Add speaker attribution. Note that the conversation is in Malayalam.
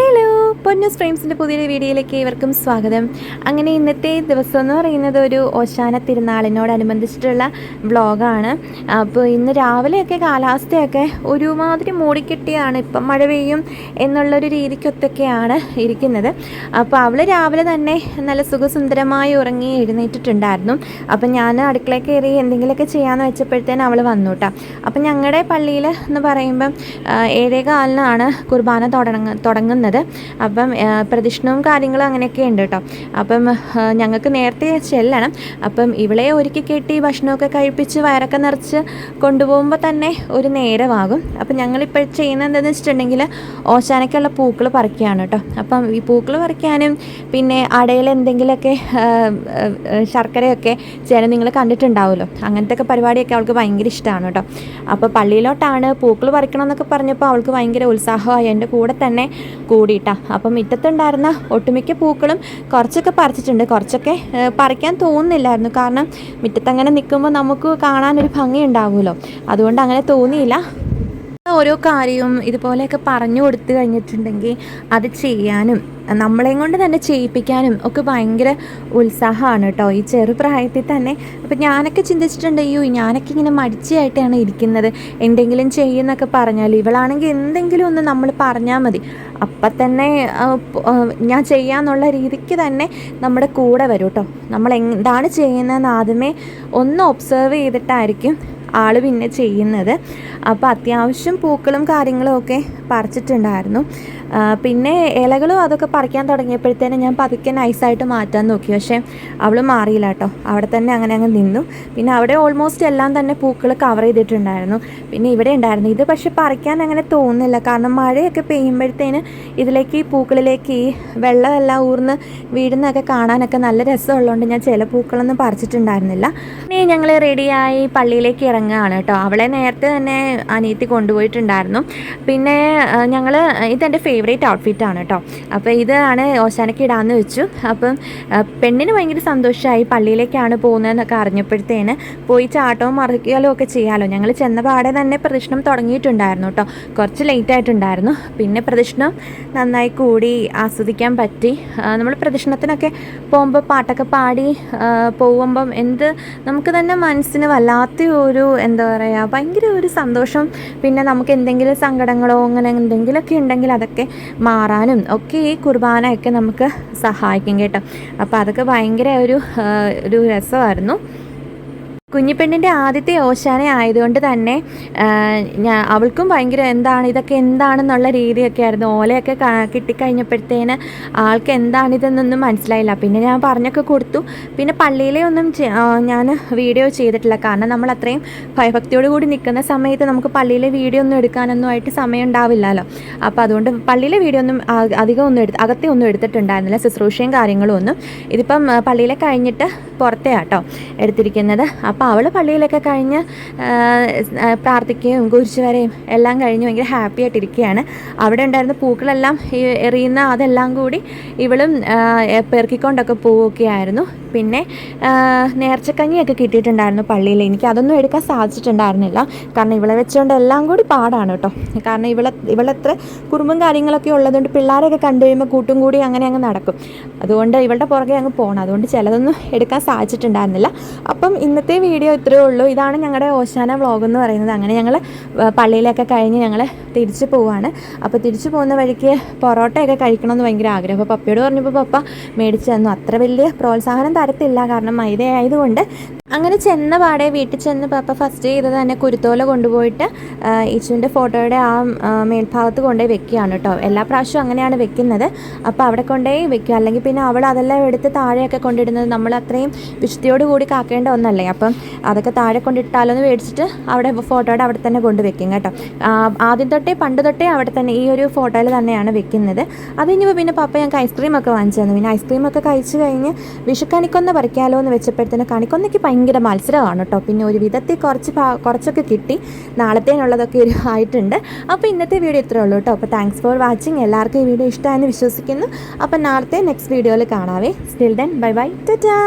Speaker 1: Hello. പൊന്നൂസ് ഫ്രെയിംസിന്റെ പുതിയൊരു വീഡിയോയിലേക്ക് ഇവർക്കും സ്വാഗതം. അങ്ങനെ ഇന്നത്തെ ദിവസം എന്ന് പറയുന്നത് ഒരു ഓശാന തിരുനാളിനോടനുബന്ധിച്ചിട്ടുള്ള വ്ളോഗാണ് അപ്പോൾ ഇന്ന് രാവിലെയൊക്കെ കാലാവസ്ഥയൊക്കെ ഒരുമാതിരി മൂടിക്കെട്ടിയാണ്. ഇപ്പം മഴ പെയ്യും എന്നുള്ളൊരു രീതിക്കൊത്തൊക്കെയാണ് ഇരിക്കുന്നത്. അപ്പോൾ അവൾ രാവിലെ തന്നെ നല്ല സുഖസുന്ദരമായി ഉറങ്ങി എഴുന്നേറ്റിട്ടുണ്ടായിരുന്നു. അപ്പം ഞാൻ അടുക്കളയിൽ കയറി എന്തെങ്കിലുമൊക്കെ ചെയ്യാമെന്ന് വെച്ചപ്പോഴത്തേനും അവൾ വന്നു അപ്പം ഞങ്ങളുടെ പള്ളിയിൽ എന്ന് പറയുമ്പം ഏഴേകാലിനാണ് ഏഴേ കാലിനാണ് കുർബാന തുടങ്ങ തുടങ്ങുന്നത്. അപ്പം ആ, പ്രദക്ഷിണവും കാര്യങ്ങളും അങ്ങനെയൊക്കെ ഉണ്ട് കേട്ടോ. അപ്പം ഞങ്ങൾക്ക് നേരത്തെ ചെല്ലണം അപ്പം ഇവളെ ഒരുക്കി കെട്ടി ഭക്ഷണമൊക്കെ കഴിപ്പിച്ച് വയറൊക്കെ നിറച്ച് കൊണ്ടുപോകുമ്പോൾ തന്നെ ഒരു നേരമാകും. അപ്പം ഞങ്ങളിപ്പോൾ ചെയ്യുന്നത് എന്താണെന്ന് വെച്ചിട്ടുണ്ടെങ്കിൽ ഓശാനയ്ക്കുള്ള പൂക്കൾ പറിക്കുകയാണ് കേട്ടോ. അപ്പം ഈ പൂക്കൾ പറിക്കാനും പിന്നെ അടയിൽ എന്തെങ്കിലുമൊക്കെ ശർക്കരയൊക്കെ ചില നിങ്ങൾ കണ്ടിട്ടുണ്ടാവുമല്ലോ. അങ്ങനത്തെ ഒക്കെ പരിപാടിയൊക്കെ അവൾക്ക് ഭയങ്കര ഇഷ്ടമാണ് കേട്ടോ. അപ്പോൾ പള്ളിയിലോട്ടാണ് പൂക്കൾ പറിക്കണം എന്നൊക്കെ പറഞ്ഞപ്പോൾ അവൾക്ക് ഭയങ്കര ഉത്സാഹമായി. എന്റെ കൂടെ തന്നെ കൂടിയിട്ടാണ് അപ്പം മുറ്റത്തുണ്ടായിരുന്ന ഒട്ടുമിക്ക പൂക്കളും കുറച്ചൊക്കെ പറിച്ചിട്ടുണ്ട്. കുറച്ചൊക്കെ പറിക്കാൻ തോന്നുന്നില്ലായിരുന്നു. കാരണം മുറ്റത്തങ്ങനെ നിൽക്കുമ്പോൾ നമുക്ക് കാണാനൊരു ഭംഗി ഉണ്ടാവുമല്ലോ അതുകൊണ്ട് അങ്ങനെ തോന്നിയില്ല. ഓരോ കാര്യവും ഇതുപോലെയൊക്കെ പറഞ്ഞു കൊടുത്തു കഴിഞ്ഞിട്ടുണ്ടെങ്കിൽ അത് ചെയ്യാനും നമ്മളെയും കൊണ്ട് തന്നെ ചെയ്യിപ്പിക്കാനും ഒക്കെ ഭയങ്കര ഉത്സാഹമാണ് കേട്ടോ. ഈ ചെറുപ്രായത്തിൽ തന്നെ അപ്പം ഞാനൊക്കെ ചിന്തിച്ചിട്ടുണ്ട് അയ്യോ ഞാനൊക്കെ ഇങ്ങനെ മടിച്ചായിട്ടാണ് ഇരിക്കുന്നത്. എന്തെങ്കിലും ചെയ്യുന്നൊക്കെ പറഞ്ഞാൽ ഇവളാണെങ്കിൽ എന്തെങ്കിലും ഒന്ന് നമ്മൾ പറഞ്ഞാൽ മതി. അപ്പം തന്നെ ഞാൻ ചെയ്യാന്നുള്ള രീതിക്ക് തന്നെ നമ്മുടെ കൂടെ വരും കേട്ടോ. നമ്മൾ എന്താണ് ചെയ്യുന്നതെന്ന് ആദ്യമേ ഒന്ന് ഒബ്സർവ് ചെയ്തിട്ടായിരിക്കും ആൾ പിന്നെ ചെയ്യുന്നത്. അപ്പോൾ അത്യാവശ്യം പൂക്കളും കാര്യങ്ങളും ഒക്കെ പറിച്ചിട്ടുണ്ടായിരുന്നു. പിന്നെ ഇലകളും അതൊക്കെ പറിക്കാൻ തുടങ്ങിയപ്പോഴത്തേനും ഞാൻ പതുക്കെ നൈസായിട്ട് മാറ്റാൻ നോക്കി. പക്ഷേ അവൾ മാറിയില്ല കേട്ടോ. അവിടെ തന്നെ അങ്ങനെ അങ്ങ് നിന്നു. പിന്നെ അവിടെ ഓൾമോസ്റ്റ് എല്ലാം തന്നെ പൂക്കൾ കവർ ചെയ്തിട്ടുണ്ടായിരുന്നു. പിന്നെ ഇവിടെ ഉണ്ടായിരുന്നു. ഇത് പക്ഷെ പറിക്കാൻ അങ്ങനെ തോന്നുന്നില്ല. കാരണം മഴയൊക്കെ പെയ്യുമ്പോഴത്തേന് ഇതിലേക്ക് ഈ പൂക്കളിലേക്ക് ഈ വെള്ളമെല്ലാം ഊർന്ന് വീടുന്നൊക്കെ കാണാനൊക്കെ നല്ല രസമുള്ളതുകൊണ്ട് ഞാൻ ചില പൂക്കളൊന്നും പറിച്ചിട്ടുണ്ടായിരുന്നില്ല. പിന്നെ ഞങ്ങൾ റെഡിയായി പള്ളിയിലേക്ക് ഇറങ്ങുകയാണ് കേട്ടോ. അവളെ നേരത്തെ തന്നെ അനിയത്തി കൊണ്ടുപോയിട്ടുണ്ടായിരുന്നു. പിന്നെ ഞങ്ങൾ ഇതെന്റെ ഫേവറേറ്റ് ഔട്ട്ഫിറ്റാണ് കേട്ടോ. അപ്പോൾ ഇതാണ് ഓശാനയ്ക്ക് ഇടാമെന്ന് വെച്ചു. അപ്പം പെണ്ണിന് ഭയങ്കര സന്തോഷമായി പള്ളിയിലേക്കാണ് പോകുന്നതെന്നൊക്കെ അറിഞ്ഞപ്പോഴത്തേന് പോയി ചാട്ടവും മറിക്കലും ഒക്കെ ചെയ്യാമല്ലോ ഞങ്ങൾ ചെന്ന പാടെ തന്നെ പ്രദക്ഷിണം തുടങ്ങിയിട്ടുണ്ടായിരുന്നു കേട്ടോ. കുറച്ച് ലേറ്റ് ആയിട്ടുണ്ടായിരുന്നു. പിന്നെ പ്രദക്ഷിണം നന്നായി കൂടി ആസ്വദിക്കാൻ പറ്റി. നമ്മൾ പ്രദക്ഷിണത്തിനൊക്കെ പോകുമ്പോൾ പാട്ടൊക്കെ പാടി പോകുമ്പം എന്ത് നമുക്ക് തന്നെ മനസ്സിന് വല്ലാത്ത ഒരു എന്താ പറയുക ഭയങ്കര ഒരു സന്തോഷം. പിന്നെ നമുക്ക് എന്തെങ്കിലും സങ്കടങ്ങളോ അങ്ങനെ എന്തെങ്കിലുമൊക്കെ ഉണ്ടെങ്കിൽ അതൊക്കെ മാറാനും ഒക്കെ ഈ കുർബാനയൊക്കെ നമുക്ക് സഹായിക്കും കേട്ടോ. അപ്പോൾ അതൊക്കെ ഭയങ്കര ഒരു ഒരു രസമായിരുന്നു. കുഞ്ഞിപ്പെണ്ണിന്റെ ആദ്യത്തെ ഓശാന ആയതുകൊണ്ട് തന്നെ ഞാൻ അവൾക്കും ഭയങ്കര എന്താണ് ഇതൊക്കെ എന്താണെന്നുള്ള രീതിയൊക്കെ ആയിരുന്നു ഓലയൊക്കെ കിട്ടിക്കഴിഞ്ഞപ്പോഴത്തേന് ആൾക്ക് എന്താണിതെന്നൊന്നും മനസ്സിലായില്ല. പിന്നെ ഞാൻ പറഞ്ഞൊക്കെ കൊടുത്തു. പിന്നെ പള്ളിയിലെ ഒന്നും ഞാൻ വീഡിയോ ചെയ്തിട്ടില്ല. കാരണം നമ്മൾ അത്രയും ഭയഭക്തിയോട് കൂടി നിൽക്കുന്ന സമയത്ത് നമുക്ക് പള്ളിയിലെ വീഡിയോ ഒന്നും എടുക്കാനൊന്നും ആയിട്ട് സമയം ഉണ്ടാവില്ലല്ലോ. അപ്പോൾ അതുകൊണ്ട് പള്ളിയിലെ വീഡിയോ ഒന്നും അധികം ഒന്നും എടുത്ത് അകത്തെ ഒന്നും എടുത്തിട്ടുണ്ടായിരുന്നില്ല. ശുശ്രൂഷയും കാര്യങ്ങളും ഒന്നും ഇതിപ്പം പള്ളിയിലെ കഴിഞ്ഞിട്ട് പുറത്തെയാട്ടോ എടുത്തിരിക്കുന്നത്. അപ്പോൾ അവൾ പള്ളിയിലൊക്കെ കഴിഞ്ഞ് പ്രാർത്ഥിക്കുകയും കുരിശ് വരെയും എല്ലാം കഴിഞ്ഞ് ഭയങ്കര ഹാപ്പി ആയിട്ടിരിക്കുകയാണ്. അവിടെ ഉണ്ടായിരുന്ന പൂക്കളെല്ലാം എറിയുന്ന അതെല്ലാം കൂടി ഇവളും പെറുക്കിക്കൊണ്ടൊക്കെ പോവുകയൊക്കെ ആയിരുന്നു പിന്നെ നേർച്ചക്കഞ്ഞിയൊക്കെ കിട്ടിയിട്ടുണ്ടായിരുന്നു പള്ളിയിൽ. എനിക്ക് അതൊന്നും എടുക്കാൻ സാധിച്ചിട്ടുണ്ടായിരുന്നില്ല. കാരണം ഇവളെ വെച്ചുകൊണ്ട് എല്ലാം കൂടി പാടാണ് കേട്ടോ. കാരണം ഇവളെ ഇവളെത്ര കുറുമ്പും കാര്യങ്ങളൊക്കെ ഉള്ളതുകൊണ്ട് പിള്ളേരൊക്കെ കണ്ടു കഴിയുമ്പോൾ കൂട്ടും കൂടി അങ്ങനെ അങ്ങ് നടക്കും. അതുകൊണ്ട് ഇവളുടെ പുറകെ അങ്ങ് പോകണം അതുകൊണ്ട് ചിലതൊന്നും എടുക്കാൻ സാധിച്ചിട്ടുണ്ടായിരുന്നില്ല. അപ്പം ഇന്നത്തെ വീഡിയോ ഇത്രയേ ഉള്ളൂ. ഇതാണ് ഞങ്ങളുടെ ഓശാന വ്ളോഗ് എന്ന് പറയുന്നത്. അങ്ങനെ ഞങ്ങൾ പള്ളിയിലൊക്കെ കഴിഞ്ഞ് ഞങ്ങൾ തിരിച്ചു പോവാണ്. അപ്പോൾ തിരിച്ചു പോകുന്ന വഴിക്ക് പൊറോട്ടയൊക്കെ കഴിക്കണമെന്ന് ഭയങ്കര ആഗ്രഹം. അപ്പോൾ പപ്പയോട് പറഞ്ഞപ്പോൾ പപ്പ മേടിച്ചു തന്നു. അത്ര വലിയ പ്രോത്സാഹനം തരത്തില്ല. കാരണം മൈദ ആയതുകൊണ്ട് അങ്ങനെ ചെന്ന പാടെ വീട്ടിൽ ചെന്ന് പാപ്പ ഫസ്റ്റ് ചെയ്തത് തന്നെ കുരുത്തോല കൊണ്ടുപോയിട്ട് ഈശുവിന്റെ ഫോട്ടോയുടെ ആ മേൽഭാഗത്ത് കൊണ്ടുപോയി വെക്കുകയാണ് കേട്ടോ. എല്ലാ പ്രാവശ്യവും അങ്ങനെയാണ് വെക്കുന്നത്. അപ്പോൾ അവിടെ കൊണ്ടുപോയി വെക്കുക. അല്ലെങ്കിൽ പിന്നെ അവൾ അതെല്ലാം എടുത്ത് താഴെയൊക്കെ കൊണ്ടിടുന്നത് നമ്മൾ അത്രയും വിശുദ്ധിയോട് കൂടി കാക്കേണ്ട ഒന്നല്ലേ. അപ്പം അതൊക്കെ താഴെ കൊണ്ടിട്ടാലോ എന്ന് മേടിച്ചിട്ട് അവിടെ ഫോട്ടോയുടെ അവിടെ തന്നെ കൊണ്ട് വെക്കും കേട്ടോ. ആദ്യം തൊട്ടേ പണ്ട് തൊട്ടേ അവിടെ തന്നെ ഈ ഒരു ഫോട്ടോയിൽ തന്നെയാണ് വെക്കുന്നത്. അത് കഴിഞ്ഞപ്പോൾ പിന്നെ പപ്പ ഞങ്ങൾക്ക് ഐസ്ക്രീം ഒക്കെ വാങ്ങിച്ചു തന്നു. പിന്നെ ഐസ്ക്രീം ഒക്കെ കഴിച്ച് കഴിഞ്ഞ് വിഷുക്കണിക്കൊന്ന് കണിക്കൊന്ന പറിക്കാലോ എന്ന് വെച്ചപ്പോഴത്തേന് കണിക്കൊന്നയ്ക്ക് ഭയങ്കര മത്സരമാണ് കേട്ടോ. പിന്നെ ഒരു വിധത്തിൽ കുറച്ച് കുറച്ചൊക്കെ കിട്ടി. നാളത്തേനുള്ളതൊക്കെ ഒരു ആയിട്ടുണ്ട്. അപ്പോൾ ഇന്നത്തെ വീഡിയോ ഇത്രേ ഉള്ളൂ കേട്ടോ. അപ്പോൾ താങ്ക്സ് ഫോർ വാച്ചിങ് എല്ലാവർക്കും ഈ വീഡിയോ ഇഷ്ടമായെന്ന് വിശ്വസിക്കുന്നു. അപ്പോൾ നാളത്തെ നെക്സ്റ്റ് വീഡിയോയിൽ കാണാവേ. സ്റ്റിൽ ദെൻ ബൈ ബൈ ടാ